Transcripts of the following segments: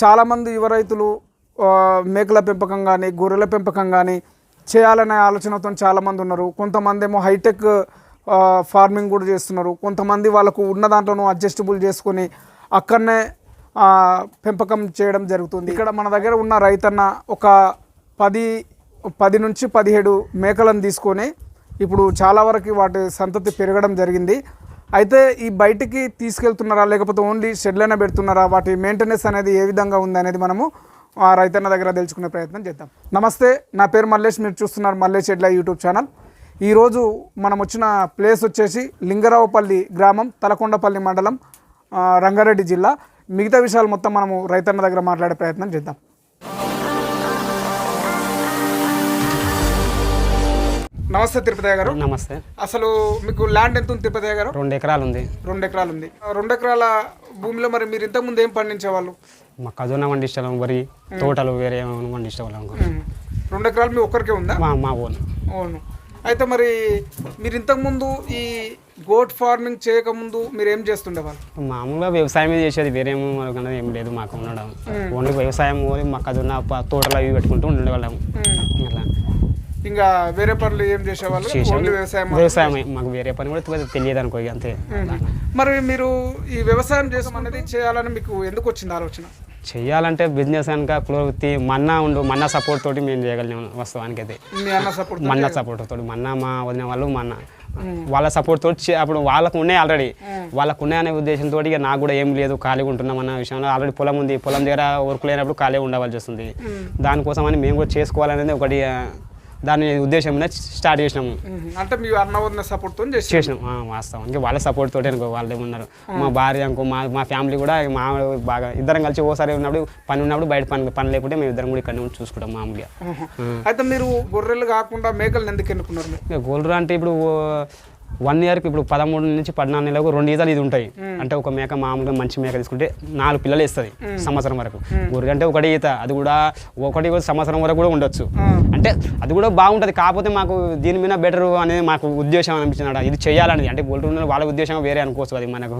చాలామంది యువ రైతులు మేకల పెంపకం కానీ గొర్రెల పెంపకం కానీ చేయాలనే ఆలోచనతో చాలామంది ఉన్నారు. కొంతమంది ఏమో హైటెక్ ఫార్మింగ్ కూడా చేస్తున్నారు. కొంతమంది వాళ్ళకు ఉన్న దాంట్లోనూ అడ్జస్టబుల్ చేసుకొని అక్కడనే పెంపకం చేయడం జరుగుతుంది. ఇక్కడ మన దగ్గర ఉన్న రైతన్న ఒక పది పది నుంచి పదిహేడు మేకలను తీసుకొని ఇప్పుడు చాలా వరకు వాటి సంతతి పెరగడం జరిగింది. అయితే ఈ బయటికి తీసుకెళ్తున్నారా లేకపోతే ఓన్లీ షెడ్లైనా పెడుతున్నారా? వాటి మెయింటెనెన్స్ అనేది ఏ విధంగా ఉంది అనేది మనము ఆ రైతన్న దగ్గర తెలుసుకునే ప్రయత్నం చేద్దాం. నమస్తే నా పేరు మల్లేష్ మీరు చూస్తున్నారు మల్లేష్ ఎడ్ల యూట్యూబ్ ఛానల్. ఈరోజు మనం వచ్చిన ప్లేస్ వచ్చేసి లింగరావుపల్లి గ్రామం తలకొండపల్లి మండలం రంగారెడ్డి జిల్లా. మిగతా విషయాలు మొత్తం మనము రైతన్న దగ్గర మాట్లాడే ప్రయత్నం చేద్దాం. నమస్తే తిరుపతి గారు. నమస్తే. అసలు మీకు ల్యాండ్ ఎంత ఉంది తిరుపతి గారు? రెండు ఎకరాలు ఉంది. రెండు ఎకరాలు ఉంది. రెండు ఎకరాల భూమిలో మరి మీరు ఇంతకుముందు ఏం పండించేవాళ్ళు? మా ఖజానా పండిస్తాం వరి తోటలు వేరే ఏమైనా ఉమ్. రెండు ఎకరాలు మీ ఒక్కరికే ఉందా? మా మా ఓన్. అవును అయితే మరి మీరు ఇంతకుముందు ఈ గోట్ ఫార్మింగ్ చేయకముందు మీరు ఏం చేస్తుండేవాళ్ళు? మామూలుగా వ్యవసాయమే చేసేది వేరే ఏమో మనకన్నది ఏం లేదు మాకు ఉండడం. ఓన్లీ వ్యవసాయం మా ఖజానా ప- తోటలు అవి పెట్టుకుంటూ ఉండేవాళ్ళం. అట్లా. ఇంకా వేరే పనులు ఏం చేసేవాళ్ళు? ఓన్లీ వ్యవసాయం వ్యవసాయమే మాకు వేరే పని కూడా తెలియదు అనుకో అంతే. మరి మీరు ఈ వ్యవసాయం చేసాం అనేది చేయాలని మీకు ఎందుకు వచ్చింది ఆలోచన? చెయ్యాలంటే బిజినెస్ కనుక కులవృత్తి మన్నా ఉండు మన్నా సపోర్ట్ తోటి మేము చేయగలిగాం వాస్తవానికి అయితే మన్నా సపోర్ట్ తోటి మన్నా మా వదిన వాళ్ళు మన్నా. వాళ్ళ సపోర్ట్ తోటి అప్పుడు వాళ్ళకు ఉన్నాయి ఆల్రెడీ వాళ్ళకు ఉన్నాయి అనే ఉద్దేశంతో ఇక నాకు కూడా ఏం లేదు ఖాళీగా ఉంటున్నాం అన్న విషయంలో ఆల్రెడీ పొలం ఉంది. పొలం దగ్గర వర్క్ లేనప్పుడు ఖాళీగా ఉండవలసి వస్తుంది. దానికోసం అని మేము కూడా చేసుకోవాలనేది ఒకటి దాని ఉద్దేశం మీద స్టార్ట్ చేసినాము. అంటే మీ అన్న వదిన సపోర్ట్తో చేసి చేసినాం వాస్తవం. ఇంకా వాళ్ళ సపోర్ట్ తోటి అనుకో వాళ్ళు ఉన్నారు మా భార్య అనుకో మా మా ఫ్యామిలీ కూడా మా బాగా ఇద్దరం కలిసి ఓసారి ఉన్నప్పుడు పని ఉన్నప్పుడు బయట పని పని లేకుంటే మేము ఇద్దరం కూడా ఇక్కడ ఉండి చూసుకుంటాం మామూలుగా. అయితే మీరు గొర్రెలు కాకుండా మేకలు ఎందుకు ఎన్నుకున్నారు గోల్డ్ అంటే ఇప్పుడు వన్ ఇయర్కి ఇప్పుడు పదమూడు నుంచి పద్నాలుగు నెలలకు రెండు ఈతలు ఇది ఉంటాయి. అంటే ఒక మేక మామూలుగా మంచి మేక తీసుకుంటే నాలుగు పిల్లలు ఇస్తుంది సంవత్సరం వరకు. గొర్రె అంటే ఒకటి ఈత. అది కూడా ఒకటి సంవత్సరం వరకు కూడా ఉండొచ్చు. అంటే అది కూడా బాగుంటుంది. కాకపోతే మాకు దీని మీద బెటర్ అనేది మాకు ఉద్దేశం అనిపించింది ఇది చేయాలనేది. అంటే ఉన్న వాళ్ళ ఉద్దేశం వేరే అనుకోవచ్చు అది మనకు.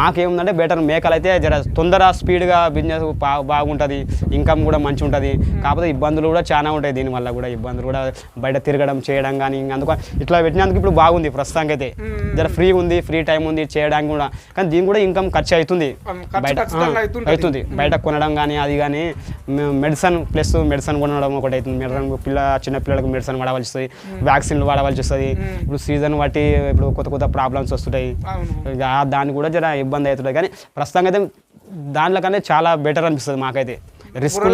మాకేముందంటే బెటర్ మేకలు అయితే జర తొందర స్పీడ్గా బిజినెస్ బాగుంటుంది. ఇన్కమ్ కూడా మంచి ఉంటుంది కాకపోతే ఇబ్బందులు కూడా చాలా ఉంటాయి దీనివల్ల కూడా. ఇబ్బందులు కూడా బయట తిరగడం చేయడం కానీ అందుకు ఇట్లా పెట్టినందుకు ఇప్పుడు బాగుంది ప్రస్తుతానికి అయితే జర ఫ్రీ ఉంది ఫ్రీ టైం ఉంది చేయడానికి కూడా. కానీ దీని కూడా ఇన్కమ్ ఖర్చు అవుతుంది. బయట. అవుతుంది. బయట కొనడం కానీ అది కానీ మెడిసిన్ ప్లస్ మెడిసిన్ కొనడం ఒకటి అవుతుంది. మెడిసిన్ పిల్ల చిన్న పిల్లలకు మెడిసిన్ వాడవలసి వస్తుంది వ్యాక్సిన్లు వాడవలసి వస్తుంది ఇప్పుడు సీజన్ బట్టి ఇప్పుడు కొత్త కొత్త ప్రాబ్లమ్స్ వస్తుంటాయి. దాన్ని కూడా జర ఇబ్బంది అవుతుంది కానీ ప్రస్తుతం అయితే దాంట్లో చాలా బెటర్ అనిపిస్తుంది మాకైతే. రిస్క్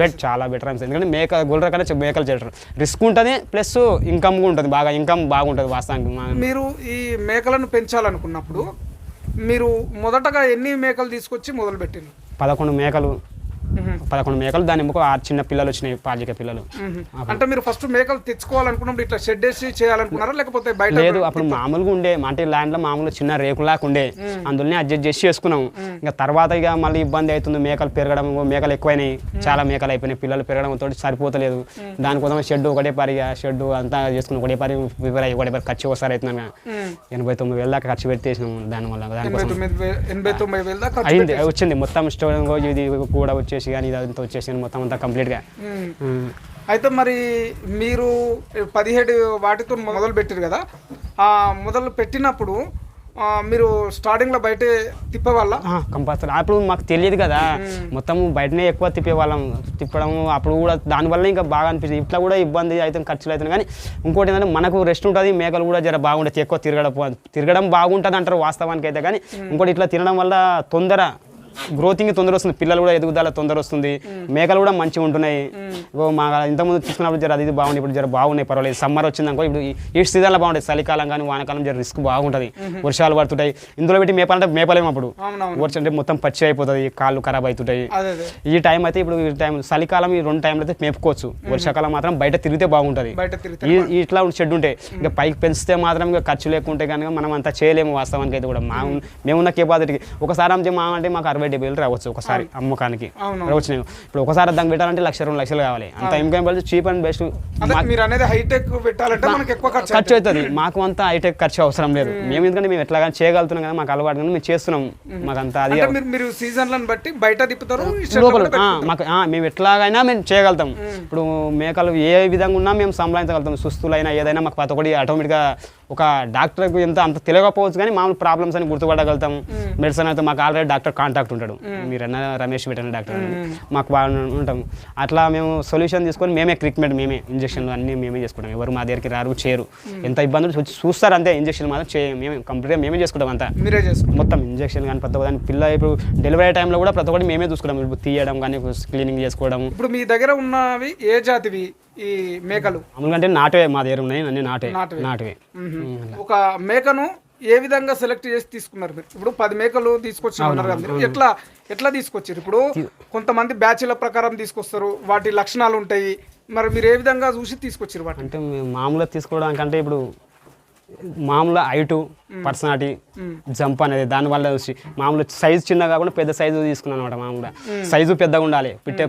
బెట్ చాలా బెటర్ అనిపిస్తుంది. ఎందుకంటే మేక గొర్రెల కన్నా మేకలు చేయడం రిస్క్ ఉంటుంది ప్లస్ ఇన్కమ్ ఉంటుంది. బాగా ఇన్కమ్ బాగుంటుంది వాస్తవానికి మీరు ఈ మేకలను పెంచాలనుకున్నప్పుడు మీరు మొదటగా ఎన్ని మేకలు తీసుకొచ్చి మొదలు పెట్టింది పదకొండు మేకలు పదకొండు మేకలు దాని ముఖం ఆరు చిన్న పిల్లలు వచ్చినాయి పాజిక పిల్లలు. అంటే మీరు ఫస్ట్ మేకలు తెచ్చుకోవాలనుకున్నప్పుడు ఇట్లా షెడ్ వేసి చేయాలనుకున్నారా? లేకపోతే బయట లేదు అప్పుడు మామూలుగా ఉండే అంటే ల్యాండ్లో మామూలు చిన్న రేకులాగా ఉండే. అందులోనే అడ్జస్ట్ చేసి చేసుకున్నాం ఇంకా తర్వాత ఇక మళ్ళీ ఇబ్బంది అవుతుంది మేకలు పెరగడం మేకలు ఎక్కువైనాయి. చాలా మేకలు అయిపోయినాయి పిల్లలు పెరగడం తోటి సరిపోతలేదు. దానికోసం షెడ్ ఒకటే పరిగా షెడ్ అంతా చేసుకుని ఒకటే పరి వివర ఒకటే పరి ఖర్చు ఒకసారి అవుతున్నాను ఎనభై తొమ్మిది వేల దాకా ఖర్చు పెట్టేసినాం దానివల్ల ఎనభై దానికోసం అయింది వచ్చింది. మొత్తం స్టోర్ ఇది కూడా వచ్చేసి కానీ ఇదంతా వచ్చేసి కానీ మొత్తం అంతా కంప్లీట్గా. అయితే మరి మీరు పదిహేడు వాటితో మొదలు పెట్టారు కదా? ఆ మొదలు పెట్టినప్పుడు మీరు స్టార్టింగ్లో బయటే తిప్పేవాళ్ళ? కంపల్సరీ. అప్పుడు మాకు తెలియదు కదా. మొత్తం బయటనే ఎక్కువ తిప్పేవాళ్ళం. తిప్పడం అప్పుడు కూడా దానివల్ల ఇంకా బాగా అనిపించింది ఇట్లా కూడా ఇబ్బంది అయితే ఖర్చులు అవుతుంది కానీ ఇంకోటి ఏంటంటే మనకు రెస్ట్ ఉంటుంది మేకలు కూడా జర బాగుంటుంది ఎక్కువ తిరగడం తిరగడం బాగుంటుంది అంటారు వాస్తవానికి అయితే కానీ ఇంకోటి ఇట్లా తినడం వల్ల తొందర గ్రోతింగ్ తొందర వస్తుంది. పిల్లలు కూడా ఎదుగుదల తొందర వస్తుంది. మేకలు కూడా మంచిగా ఉంటున్నాయి. మా ఇంతకుముందు తీసుకున్నప్పుడు జర అది ఇది బాగుంది ఇప్పుడు జర బాగున్నాయి పర్వాలేదు. సమ్మర్ వచ్చిందనుకో ఇప్పుడు ఈ- సీజన్లో బాగుంటుంది చలికాలం కానీ వానకాలం జర రిస్క్ బాగుంటుంది. వర్షాలు పడుతుంటాయి. ఇందులో పెట్టి మేపాలంటే మేపలేము అప్పుడు. వర్షం అంటే మొత్తం పచ్చి అయిపోతుంది. కాళ్ళు ఖరాబ్ అవుతుంటాయి. ఈ టైం అయితే ఇప్పుడు ఈ టైం చలికాలం ఈ రెండు టైంలో అయితే మేపుకోవచ్చు. వర్షాకాలం మాత్రం బయట తిరిగితే బాగుంటుంది. ఇట్లా షెడ్ ఉంటే ఇక పైకి పెంచితే మాత్రం ఇక ఖర్చు లేకుంటే కనుక మనం అంతా చేయలేము వాస్తవానికి అయితే కూడా. మా మేమున్న కేపాసిటీకి ఒకసారి అంటే మా అంటే మాకు అరవై అరవై డెబ్బై వేలు రావచ్చు ఒకసారి అమ్మకానికి. వచ్చినాయి ఇప్పుడు ఒకసారి దానికి పెట్టాలంటే లక్ష రెండు లక్షలు కావాలి. అంత ఇంకేం పడితే చీప్ అండ్ బెస్ట్ అదే మీరు అనేది హైటెక్ పెట్టాలంటే మనకి ఎక్కువ ఖర్చు అవుతుంది. మాకు అంతా హైటెక్ ఖర్చు అవసరం లేదు. మేము. ఎందుకంటే మేము ఎట్లా చేయగలుగుతున్నాం కదా మాకు అలవాటు కానీ మేము చేస్తున్నాం. మాకు అంత అది మీరు సీజన్లను బట్టి బయట తిప్పుతారు లోపల. మాకు మేము ఎట్లాగైనా మేము చేయగలుగుతాం. ఇప్పుడు మేకలు ఏ విధంగా ఉన్నా మేము సంభాళించగలుగుతాం. సుస్తులైనా ఏదైనా మాకు ఒక్కటి ఆటోమేటిక్గా ఒక డాక్టర్కి ఎంత అంత తెలియకపోవచ్చు కానీ మామూలు ప్రాబ్లమ్స్ అని గుర్తుపడగలుగుతాం. మెడిసిన్ అయితే మాకు ఆల్రెడీ డాక్టర్ కాంటాక్ట్ ఉంటాడు. మీరన్నా రమేష్ వెటర్నరీ డాక్టర్. మాకు బాగా ఉంటాం. అట్లా మేము సొల్యూషన్ తీసుకొని మేమే ట్రీట్మెంట్ మేమే ఇంజక్షన్లు అన్నీ మేమే చేసుకుంటాం. ఎవరు మా దగ్గరికి రారు చేయరు ఎంత ఇబ్బందులు వచ్చి చూస్తారు అంతే ఇంజక్షన్ మాత్రం చే మేమే కంప్లీట్గా మేమే చేసుకుంటాం అంతా. మీరే మొత్తం ఇంజక్షన్ కానీ ప్రతి ఒక్కదాని పిల్ల ఇప్పుడు డెలివరీ టైంలో కూడా ప్రతి ఒక్కటి మేమే చూసుకుంటాం. ఇప్పుడు తీయడం కానీ క్లీనింగ్ చేసుకోవడం. ఇప్పుడు మీ దగ్గర ఉన్నవి ఏ జాతివి? ఈ మేకలు? అంటే నాటువే మా దగ్గర ఉన్నాయి అన్ని నాటే. నాటువే. ఒక మేకను ఏ విధంగా సెలెక్ట్ చేసి తీసుకున్నారు? మీరు ఇప్పుడు పది మేకలు తీసుకొచ్చి ఉన్నారు ఎట్లా ఎట్లా తీసుకొచ్చారు? ఇప్పుడు కొంతమంది బ్యాచ్ల ప్రకారం తీసుకొస్తారు వాటి లక్షణాలు ఉంటాయి. మరి మీరు ఏ విధంగా చూసి తీసుకొచ్చారు అంటే మేము మామూలుగా తీసుకోవడానికంటే ఇప్పుడు మామూలుగా హైటు పర్సనాలిటీ జంప్ అనేది దానివల్ల మామూలు సైజు చిన్న కాకుండా పెద్ద సైజు తీసుకున్నాను అనమాట మామూలుగా. సైజు పెద్దగా ఉండాలి. పిట్టే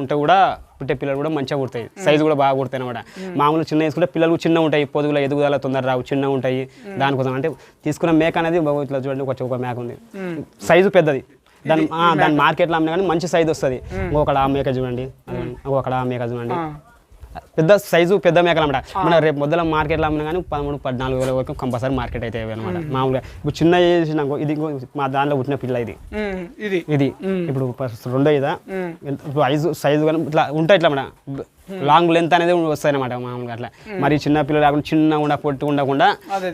ఉంటే కూడా పుట్టే పిల్లలు కూడా మంచిగా పుడతాయి. సైజు కూడా బాగా పుడతాయి అనమాట మామూలు చిన్న వేసుకుంటే పిల్లలు చిన్న ఉంటాయి. పొదుగుల ఎదుగుదల తొందర రావు చిన్న ఉంటాయి. దానికోసం అంటే తీసుకున్న మేక అనేది ఇట్లా చూడండి ఒక ఒక మేక ఉంది. సైజు పెద్దది. దాని దాని మార్కెట్లో అమ్మినా కానీ మంచి సైజు వస్తుంది. ఒకడ ఆ మేక చూడండి. ఒకడ ఆ మేక చూడండి. పెద్ద సైజు పెద్ద మేకలు అనమాట మన రేపు మొదల మార్కెట్లో అమ్మినా కానీ పదమూడు పద్నాలుగు వేల వరకు కంపల్సరీ మార్కెట్ అయితే అనమాట మామూలుగా ఇప్పుడు చిన్న ఏజ్ నాకు ఇది మా దాంట్లో పుట్టిన పిల్ల ఇది ఇది ఇది ఇప్పుడు రెండో ఇదా ఇప్పుడు ఐదు సైజు కానీ ఇట్లా ఉంటాయి ఇట్లా మన లాంగ్ లెంత్ అనేది వస్తాయి అనమాట మామూలుగా అట్లా మరి చిన్న పిల్లలు కాకుండా చిన్న ఉండ పొట్టు ఉండకుండా.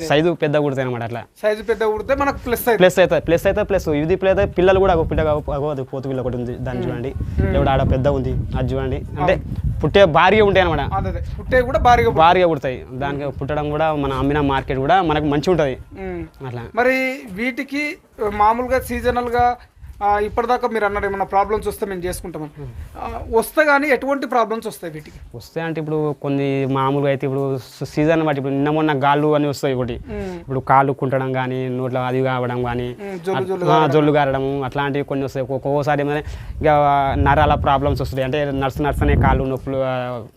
సైజు పెద్ద కుడతాయి అనమాట అట్లా సైజు పెద్ద ఉడితే మనకు ప్లస్ అయితే ప్లస్ అయితే ప్లస్ అయితే ప్లస్ ఇది ప్లస్ అయితే పిల్లలు కూడా పిల్ల అది పోతు పిల్ల ఒకటి ఉంది దాన్ని చూడండి లేకపోతే ఆడ పెద్ద ఉంది అది చూడండి అంటే పుట్టే భారీగా ఉంటాయి అనమాట పుట్టే కూడా భారీగా. భారీగా పుడతాయి దానికి పుట్టడం కూడా మన అమ్మిన మార్కెట్ కూడా మనకు మంచిగా ఉంటుంది. అట్లా మరి వీటికి మామూలుగా సీజనల్గా ఇప్పటిదాకా మీరు అన్నారు ఏమన్నా ప్రాబ్లమ్స్ వస్తే మేము చేసుకుంటామని ఆ, వస్తే కానీ ఎటువంటి ప్రాబ్లమ్స్ వస్తాయి వీటికి? వస్తే అంటే ఇప్పుడు కొన్ని మామూలుగా అయితే ఇప్పుడు సీజన్ బట్టి ఇప్పుడు నిన్న మొన్న గాళ్ళు అని వస్తాయి ఒకటి. ఇప్పుడు కాళ్ళు కుంటడం కానీ నోట్లో అది కావడం కానీ జొల్లు గారడం అట్లాంటివి కొన్ని వస్తాయి. ఒక్కొక్క- ఒక్కోసారి ఏమైనా ఇక నరాల ప్రాబ్లమ్స్ వస్తాయి అంటే నర్స్ నర్స్ అనే కాళ్ళు నొప్పులు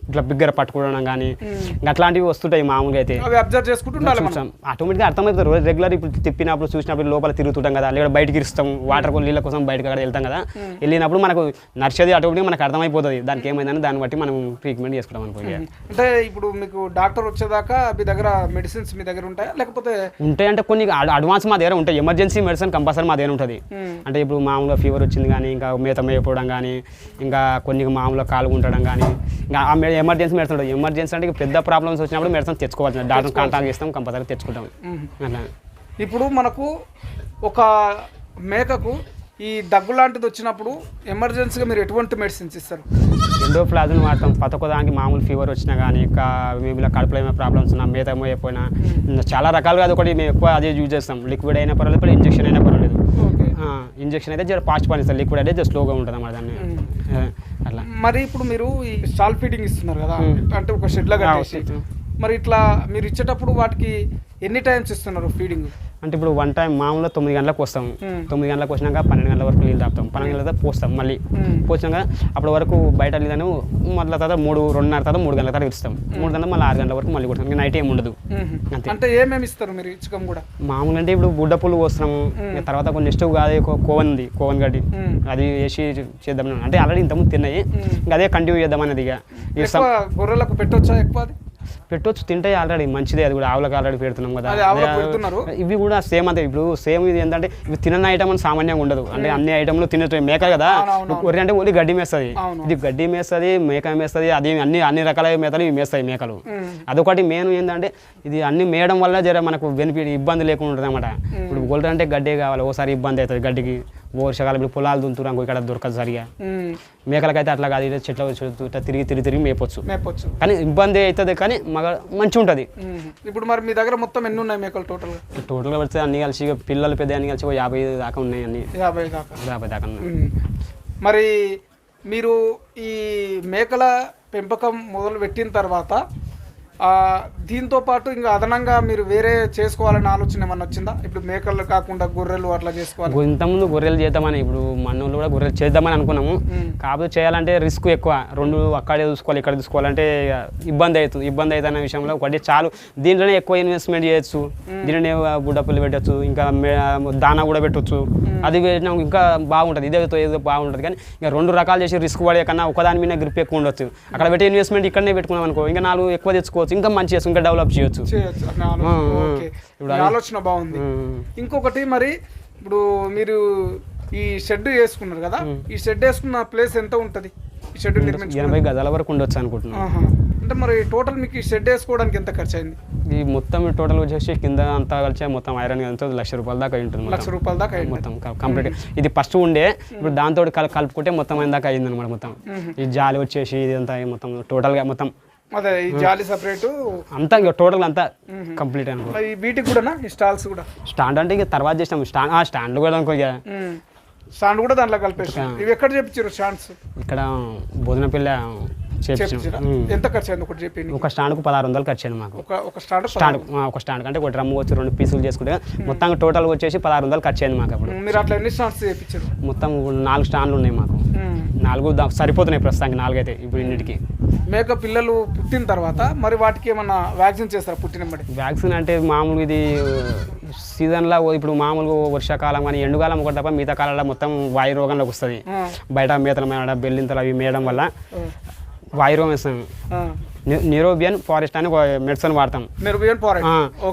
ఇట్లా బిగ్గర పట్టుకోవడం కానీ ఇంకా అట్లాంటివి వస్తుంటాయి మామూలుగా అయితే. అవి అబ్జర్వ్ చేసుకుంటూ ఉండాలి మనం. చూసాం ఆటోమేటిక్గా అర్థమవుతుంది. రోజు రెగ్యులర్ ఇప్పుడు తిప్పినప్పుడు చూసినప్పుడు లోపల తిరుగుతుంటాం కదా. లేదా బయటికి ఇస్తాం వాటర్ నీళ్ళ కోసం బయటకు అక్కడ వెళ్తాం కదా. వెళ్ళినప్పుడు మనకు నడిచేది ఆటోమేటిక్గా మనకు అర్థమైపోతుంది. దానికి ఏమైందని దాన్ని బట్టి మనం ట్రీట్మెంట్ చేసుకుంటాం అనుకో అంటే ఇప్పుడు మీకు డాక్టర్ వచ్చేదాకా మీ దగ్గర మెడిసిన్స్ మీ దగ్గర ఉంటాయా? లేకపోతే ఉంటాయి అంటే కొన్ని అడ్- అడ్వాన్స్ మా దగ్గర ఉంటాయి. ఎమర్జెన్సీ మెడిసిన్ కంపల్సరీ మా దగ్గర ఉంటుంది. అంటే ఇప్పుడు మామూలుగా ఫీవర్ వచ్చింది కానీ ఇంకా మేత మేయపోవడం కానీ ఇంకా కొన్ని మామూలుగా కాలు ఉండడం కానీ ఇంకా ఆ ఎమర్జెన్సీ మెడిసిన్ ఉంటుంది ఎమర్జెన్సీ అంటే పెద్ద ప్రాబ్లమ్స్ వచ్చినప్పుడు మెడిసిన్ తెచ్చుకోవాల్సింది డాక్టర్ కాంటాక్ట్ చేస్తాం కంపల్సరీ తెచ్చుకుంటాం. ఇప్పుడు మనకు ఒక మేకకు ఈ దగ్గు లాంటిది వచ్చినప్పుడు ఎమర్జెన్సీగా మీరు ఎటువంటి మెడిసిన్స్ ఇస్తారు? ఎండో ప్లాజన్ వాడతాం. ప్రతి ఒక్క దానికి మామూలు ఫీవర్ వచ్చినా కానీ ఇంకా మేము కడుపులో ఏమైనా ప్రాబ్లమ్స్ ఉన్నా మేత అయిపోయినా చాలా రకాలుగా అది ఒకటి మేము ఎక్కువ అదే యూజ్ చేస్తాం. లిక్విడ్ అయినా పర్వాలేదు ఇంజెక్షన్ అయినా పర్వాలేదు. ఓకే ఇంజెక్షన్ అయితే జర ఫాస్ట్ పనిస్తారు లిక్విడ్ అయితే జస్ట్ స్లోగా ఉంటుంది అన్నమాట దాన్ని. ఆ, అట్లా. మరి ఇప్పుడు మీరు ఈ స్టాల్ ఫీడింగ్ ఇస్తున్నారు కదా మ్మ్. అంటే ఒక షెడ్లో మరి ఇట్లా మీరు ఇచ్చేటప్పుడు వాటికి ఎన్ని టైమ్స్ ఇస్తున్నారు ఫీడింగ్ అంటే ఇప్పుడు వన్ టైం మామూలుగా తొమ్మిది గంటలకు వస్తాం మ్మ్. తొమ్మిది గంటలకు వచ్చినాక పన్నెండు గంటల వరకు నీళ్ళు తాపుతాం పన్నెండు గంటల తర్వాత పోస్తాం మళ్ళీ. మ్మ్. పోసినాక అప్పటి వరకు బయట నీళ్ళను మళ్ళీ తర్వాత మూడు రెండున్నర తర్వాత మూడు గంటల తర్వాత ఇస్తాం మూడు గంటల మళ్ళీ ఆరు గంటల వరకు మళ్ళీ కొడతాం. నైట్ ఏం ఉండదు. అంతే. అంటే ఏమేమి ఇస్తారు మీరు ఇచ్చకం కూడా? మామూలు అంటే ఇప్పుడు బుడ్డ పుల్లు పోస్తున్నాము. తర్వాత కొన్ని నెక్స్ట్ కాదు కోవన్ ఉంది. కోవన్ గడ్డి. అది వేసి చేద్దాం. అంటే ఆల్రెడీ ఇంతకుముందు తిన్నాయి. ఇంకా అదే కంటిన్యూ చేద్దాం అనేది ఇక. గొర్రెలకు పెట్టొచ్చా ఎక్కువ పెట్టొచ్చు తింటే ఆల్రెడీ మంచిదే అది కూడా ఆవులకు ఆల్రెడీ పెడుతున్నాం కదా. ఇవి కూడా సేమ్ అంతే. ఇప్పుడు సేమ్ ఇది ఏంటంటే ఇవి తినని ఐటమ్ అని సామాన్యంగా ఉండదు. అంటే అన్ని ఐటమ్లు తినే మేక కదా. వరి అంటే ఓన్లీ గడ్డి మేస్తుంది. ఇది గడ్డి మేస్తుంది మేక మేస్తుంది అది అన్ని అన్ని రకాల మేతలు ఇవి మేస్తాయి మేకలు. మ్మ్. అదొకటి మెయిన్ ఏంటంటే ఇది అన్ని మేయడం వల్ల జర మనకు బెనిఫిట్ ఇబ్బంది లేకుండా ఉంటుంది అనమాట ఇప్పుడు గొల్లు అంటే గడ్డే కావాలి ఓసారి ఇబ్బంది అవుతుంది గడ్డికి. వర్షాకాలం ఇప్పుడు పొలాలు దుంతురాంకు ఇక్కడ దొరకదు సరిగా. మేకలకైతే అట్లా కాదు ఇది చెట్ల ఇట్లా తిరిగి తిరిగి తిరిగి మేపొచ్చు. మేపొచ్చు. కానీ ఇబ్బంది అవుతుంది కానీ మగ మంచిగా ఉంటుంది. ఇప్పుడు మరి మీ దగ్గర మొత్తం ఎన్ని ఉన్నాయి మేకలు టోటల్గా టోటల్గా పెడితే అన్ని కలిసి ఇక పిల్లలు పెద్ద అన్ని కలిసి ఒక యాభై దాకా ఉన్నాయి అన్ని. యాభై దాకా. యాభై దాకా. మరి మీరు ఈ మేకల పెంపకం మొదలు పెట్టిన తర్వాత దీంతో పాటు ఇంకా అదనంగా మీరు వేరే చేసుకోవాలనే ఆలోచన ఏమన్నా వచ్చిందా? ఇప్పుడు మేకలు కాకుండా గొర్రెలు అట్లా చేసుకోవాలి. ఇంతకుముందు గొర్రెలు చేద్దామని ఇప్పుడు మన్నోళ్ళు కూడా గొర్రెలు చేద్దామని అనుకున్నాము. కాకపోతే చేయాలంటే రిస్క్ ఎక్కువ. రెండు అక్కడే చూసుకోవాలి ఇక్కడ చూసుకోవాలంటే ఇబ్బంది అవుతుంది ఇబ్బంది అవుతుంది అనే విషయంలో ఒకటి చాలు. దీంట్లోనే ఎక్కువ ఇన్వెస్ట్మెంట్ చేయొచ్చు. దీంట్లోనే బుడ్డపల్లి పెట్టచ్చు ఇంకా దానా కూడా పెట్టొచ్చు. అది పెట్టినా ఇంకా బాగుంటుంది. ఇదే ఏదో బాగుంటుంది. కానీ ఇంకా రెండు రకాలు చేసి రిస్క్ పడే కన్నా ఒకదాని మీద గ్రిప్ ఎక్కువ ఉండొచ్చు. అక్కడ పెట్టే ఇన్వెస్ట్మెంట్ ఇక్కడనే పెట్టుకున్నాం అనుకో ఇంకా నాలుగు ఎక్కువ తెచ్చుకోవచ్చు. ఇంకా మంచి చేసు ఇంకా డెవలప్ చేయొచ్చు. ఇప్పుడు ఆలోచన బాగుంది. ఇంకొకటి మరి ఇప్పుడు మీరు ఈ షెడ్ వేసుకున్నారు కదా? ఈ షెడ్ వేసుకున్న ప్లేస్ ఎంత ఉంటది? ఈ షెడ్ ఎనభై గదాల వరకు ఉండొచ్చు అనుకుంటున్నాను. అంటే మరి టోటల్ మీకు ఈ షెడ్ వేసుకోవడానికి ఎంత ఖర్చు అయింది ఈ మొత్తం టోటల్ వచ్చేసి కింద అంతా కలిసి మొత్తం ఐరన్ కలిసి లక్ష రూపాయల దాకా ఉంటుంది. లక్ష రూపాయల దాకా మొత్తం కంప్లీట్ ఇది ఫస్ట్ ఉండే ఇప్పుడు దాంతో కల్ కలుపుకుంటే మొత్తం అయిన దాకా అయింది అనమాట మొత్తం ఈ జాలి వచ్చేసి ఇది అంతా మొత్తం టోటల్గా మొత్తం అదే ఈ జాలి సపరేట్. అంతా ఇక టోటల్ అంతా కంప్లీట్ అనుకో వీటికి కూడానా? ఈ స్టాల్స్ కూడా? స్టాండ్ అంటే ఇక తర్వాత చేసినాం. స్టాండ్ ఆ స్టాండ్ కూడా అనుకో ఇక. స్టాండ్ కూడా దాంట్లో కలిపేసి ఇవి ఎక్కడ చెప్పించారు స్టాండ్స్? ఇక్కడ బోధనపల్లి చేపించాం చెప్పించారా ఎంత ఖర్చు అయింది ఒకటి చెప్పి ఒక స్టాండ్కు పదహారు వందలు ఖర్చు అయింది మాకు. ఒక స్టాండ్ స్టాండ్ ఒక స్టాండ్ అంటే ఒక డ్రమ్ వచ్చి రెండు పీసులు చేసుకుంటే మొత్తం టోటల్ వచ్చేసి పదహారు వందలు ఖర్చు అయింది మాకు అప్పుడు. మీరు అట్లా ఎన్ని స్టాండ్స్ చేయించారు మొత్తం నాలుగు స్టాండ్లు ఉన్నాయి మాకు. నాలుగు సరిపోతున్నాయి ప్రస్తుతానికి నాలుగు అయితే ఇప్పుడు ఇన్నిటికి. మేక పిల్లలు పుట్టిన తర్వాత మరి వాటికి ఏమన్నా వ్యాక్సిన్ చేస్తారా పుట్టినమ్మడి వ్యాక్సిన్ అంటే మామూలుగా ఇది సీజన్లో ఇప్పుడు మామూలుగా వర్షాకాలం కానీ ఎండుకాలం ఒకటి తప్ప మిగతా కాలంలో మొత్తం వాయు రోగంలోకి వస్తుంది. బయట మేతలు మేడ బెల్లింతలు అవి మేయడం వల్ల వాయు రోగం ఇస్తాం నిరోబియన్ ఫారెస్ట్ అని ఒక మెడిసిన్ వాడతాం.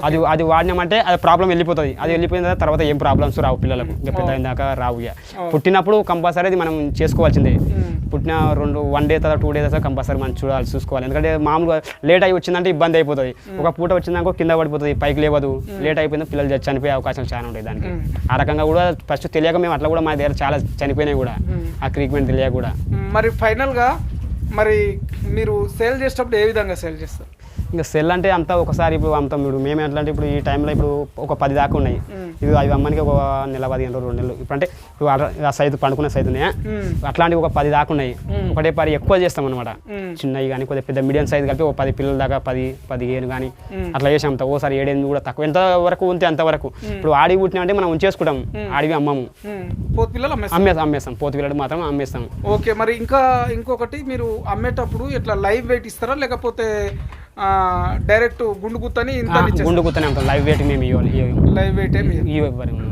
అది అది వాడినామంటే అది ప్రాబ్లం వెళ్ళిపోతుంది. అది వెళ్ళిపోయిన తర్వాత ఏం ప్రాబ్లమ్స్ రావు పిల్లలకు. ఇంకా పెద్ద దాకా రావు ఇక పుట్టినప్పుడు కంపల్సరీ అది మనం చేసుకోవాల్సిందే. పుట్టిన రెండు వన్ డే తర్వాత టూ డేస్ తర్వాత కంపల్సరీ మనం చూడాలి చూసుకోవాలి. ఎందుకంటే మామూలుగా లేట్ అయి వచ్చిందంటే ఇబ్బంది అయిపోతుంది. ఒక పూట వచ్చిందాక కింద పడిపోతుంది పైకి లేవదు. లేట్ అయిపోయింది పిల్లలు చనిపోయే అవకాశాలు చాలా ఉంటాయి దానికి. ఆ రకంగా కూడా ఫస్ట్ తెలియక మేము అట్లా కూడా మా దగ్గర చాలా చనిపోయినాయి కూడా. ఆ ట్రీట్మెంట్ తెలియక కూడా. మరి ఫైనల్గా మరి మీరు సేల్ చేసేటప్పుడు ఏ విధంగా సేల్ చేస్తారు? ఇంకా సెల్ అంటే అంతా ఒకసారి ఇప్పుడు అమ్ముతాం ఇప్పుడు మేము ఎట్లా అంటే ఇప్పుడు ఈ టైంలో ఇప్పుడు ఒక పది దాకా ఉన్నాయి. ఇవి అవి అమ్మనికి ఒక నెల పదిహేను రోజులు రెండు నెలలు. ఇప్పుడు అంటే ఇప్పుడు ఆ- సైజు పండుకునే సైజు ఉన్నాయా? అట్లాంటివి ఒక పది దాకా ఉన్నాయి. ఒకటే పది ఎక్కువ చేస్తాం అనమాట చిన్నవి కానీ కొద్దిగా పెద్ద మీడియం సైజు కలిపి ఒక పది పిల్లల దాకా పది పదిహేను కానీ అట్లా చేసి అమ్ముతాం. ఓసారి ఏడెనిమిది కూడా తక్కువ. ఎంత వరకు ఉంటే అంతవరకు ఇప్పుడు ఆడి పుట్టిన అంటే మనం ఉంచేసుకుంటాం. ఆడివి అమ్మము. పోతు పిల్లలు అమ్మేస్తాం అమ్మేస్తాం. పోతు పిల్లడు మాత్రం అమ్మేస్తాం. ఓకే మరి ఇంకా ఇంకొకటి మీరు అమ్మేటప్పుడు ఇట్లా లైవ్ వెయిట్ ఇస్తారా? లేకపోతే డైరెక్ట్ గుండు గుత్తని ఇంత గుండు గుత్తనే అమ్ముతాం లైవ్ వెయిట్ మేము ఇవ్వాలి లైవ్ వెయిట్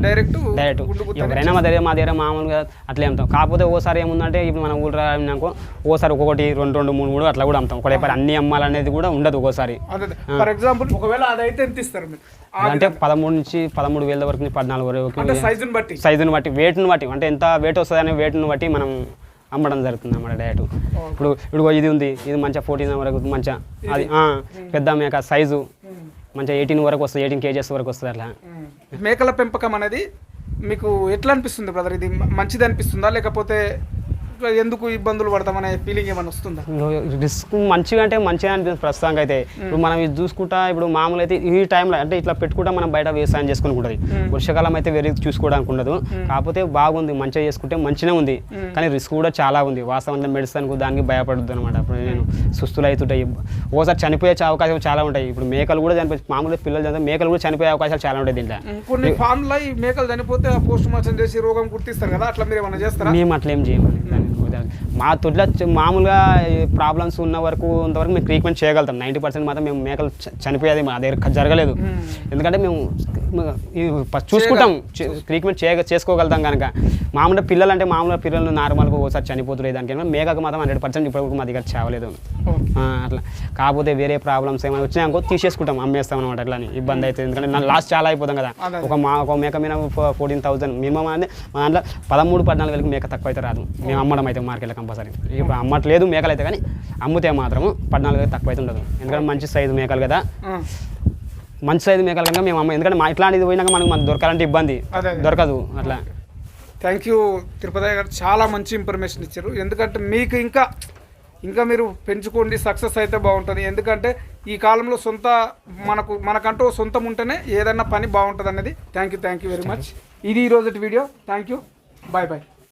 డైరెక్ట్ డైరెక్ట్ ఎవరైనా మా దగ్గర మా దగ్గర మామూలుగా అట్లే అమ్ముతాం. కాకపోతే ఓసారి ఏముందంటే ఇప్పుడు మనం ఊళ్ళో రానుకో ఓసారి ఒక్కొక్కటి రెండు రెండు మూడు మూడు అట్లా కూడా అమ్ముతాం. ఒకటేపారి అన్ని అమ్మాలనేది కూడా ఉండదు ఒక్కోసారి. ఫర్ ఎగ్జాంపుల్ ఒకవేళ అదైతే ఎంత ఇస్తారు మీరు? అంటే పదమూడు నుంచి పదమూడు వేల వరకు పద్నాలుగు వరకు సైజుని బట్టి. సైజుని బట్టి వెయిట్ని బట్టి. అంటే ఎంత వెయిట్ వస్తుంది అనే వెయిట్ని బట్టి మనం అమ్మడం జరుగుతుంది అన్నమాట డైరెక్ట్ ఇప్పుడు ఇప్పుడు ఇది ఉంది ఇది మంచిగా ఫోర్టీన్ వరకు మంచిగా అది పెద్ద మేక సైజు మంచిగా ఎయిటీన్ వరకు వస్తుంది ఎయిటీన్ కేజెస్ వరకు వస్తుంది అట్లా. మేకల పెంపకం అనేది మీకు ఎట్లా అనిపిస్తుంది బ్రదర్? ఇది మంచిది అనిపిస్తుందా? లేకపోతే ఎందుకు ఇబ్బందులు పడతామనే ఫీలింగ్ ఏమైనా వస్తుందా? రిస్క్ మంచిగా అంటే మంచిగా అనిపిస్తుంది ప్రస్తుతానికి అయితే. ఇప్పుడు మనం ఇది చూసుకుంటా ఇప్పుడు మామూలు అయితే ఈ టైంలో అంటే ఇట్లా పెట్టుకుంటా మనం బయట వ్యవసాయం చేసుకుని ఉంటుంది. వర్షాకాలం అయితే వేరే చూసుకోవడానికి ఉండదు. కాకపోతే బాగుంది మంచిగా చేసుకుంటే మంచిగా ఉంది. కానీ రిస్క్ కూడా చాలా ఉంది. వాస్తవంగా మెడిసిన్ దానికి భయపడద్దు అనమాట అప్పుడు నేను సుస్తులు అవుతుంటాయి. ఓసారి చనిపోయే అవకాశాలు చాలా ఉంటాయి. ఇప్పుడు మేకలు కూడా చనిపోయి మామూలుగా పిల్లలు చనిపోయి మేకలు కూడా చనిపోయే అవకాశాలు చాలా ఉంటాయి దీంట్లో. కొన్ని ఫామ్లో మేకలు చనిపోతే పోస్ట్ మార్టం చేసి రోగం గుర్తిస్తారు కదా అట్లా మీరు ఏమైనా చేస్తారా? మేము అట్లా ఏం చేయమండి. వదిలేయాలి. మా తొడ్ల మామూలుగా ప్రాబ్లమ్స్ ఉన్న వరకు ఇంతవరకు మేము ట్రీట్మెంట్ చేయగలుగుతాం. నైంటీ పర్సెంట్ మాత్రం మేము మేకలు చనిపోయేది మా దగ్గర జరగలేదు. ఎందుకంటే మేము చూసుకుంటాం. ట్రీట్మెంట్ చేయ చేసుకోగలుగుతాం కనుక. మామూలుగా పిల్లలు అంటే మామూలుగా పిల్లలు నార్మల్గా ఒకసారి చనిపోతున్నాయి దానికి మేకకు మాత్రం హండ్రెడ్ పర్సెంట్ ఇప్పటివరకు మా దగ్గర చావలేదు. ఆ, అట్లా. కాకపోతే వేరే ప్రాబ్లమ్స్ ఏమైనా వచ్చినాయనుకో తీసేసుకుంటాం అమ్మేస్తాం అనమాట అట్లా అని. ఇబ్బంది అవుతుంది. ఎందుకంటే నా లాస్ట్ చాలా అయిపోతాం కదా. ఒక మా ఒక మేక మీద ఫోర్టీన్ థౌసండ్ మినిమం అంటే మా దాంట్లో పదమూడు పద్నాలుగు వేలకు మేక తక్కువ అయితే రాదు. మేము అమ్మడం అయితే మార్కెట్లో కంపల్సరీ. ఇప్పుడు అమ్మట్లేదు మేకలు అయితే కానీ అమ్మితే మాత్రము పద్నాలుగు తక్కువ అయితే ఉండదు. ఎందుకంటే మంచి సైజు మేకలు కదా. మంచి సైజు మేకలు కనుక మేము అమ్మ ఎందుకంటే మా ఇట్లాంటిది పోయినాక మనకు మనకు దొరకాలంటే ఇబ్బంది. దొరకదు అట్లా. థ్యాంక్ యూ తిరుపతి గారు. చాలా మంచి ఇన్ఫర్మేషన్ ఇచ్చారు. ఎందుకంటే మీకు ఇంకా ఇంకా మీరు పెంచుకోండి సక్సెస్ అయితే బాగుంటుంది. ఎందుకంటే ఈ కాలంలో సొంత మనకు మనకంటూ సొంతం ఉంటేనే ఏదైనా పని బాగుంటుంది అనేది thank you thank you very much ఇది ఈరోజు video. Thank you bye bye